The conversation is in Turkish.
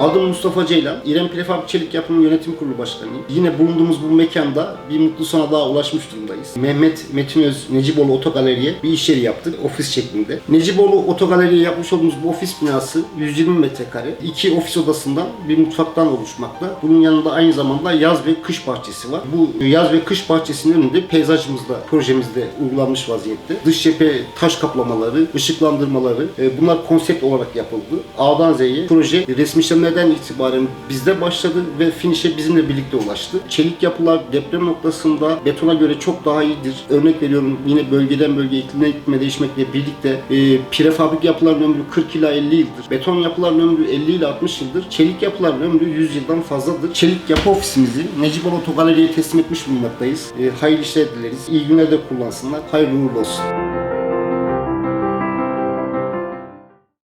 Adım Mustafa Ceylan. İrem Prefab Çelik Yapım Yönetim Kurulu Başkanıyım. Yine bulunduğumuz bu mekanda bir mutlu sona daha ulaşmış durumdayız. Mehmet Metinöz Neciboğlu Otogaleri'ye bir iş yeri yaptık ofis şeklinde. Neciboğlu Otogaleri'ye yapmış olduğumuz bu ofis binası 120 metrekare. iki ofis odasından bir mutfaktan oluşmakta. Bunun yanında aynı zamanda yaz ve kış bahçesi var. Bu yaz ve kış bahçesinin önünde peyzajımızda, projemizde uygulanmış vaziyette. Dış cephe taş kaplamaları, ışıklandırmaları e, bunlar konsept olarak yapıldı. A'dan Z'ye proje resmi işlemlerden itibaren bizde başladı ve finish'e bizimle birlikte ulaştı. Çelik yapılar deprem noktasında betona göre çok daha iyidir. Örnek veriyorum yine bölgeden bölgeye iklimden iklime değişmekle birlikte e, prefabrik yapıların ömrü 40 ila 50 yıldır. Beton yapıların ömrü 50 ile 60 yıldır. Çelik yapıların ömrü 100 yıldan fazladır. Çelik yapı ofisimizi Necipol Otogaleri'ye teslim etmiş bulunmaktayız. E, hayırlı işler dileriz. İyi günler de kullansınlar. Hayırlı uğurlu olsun.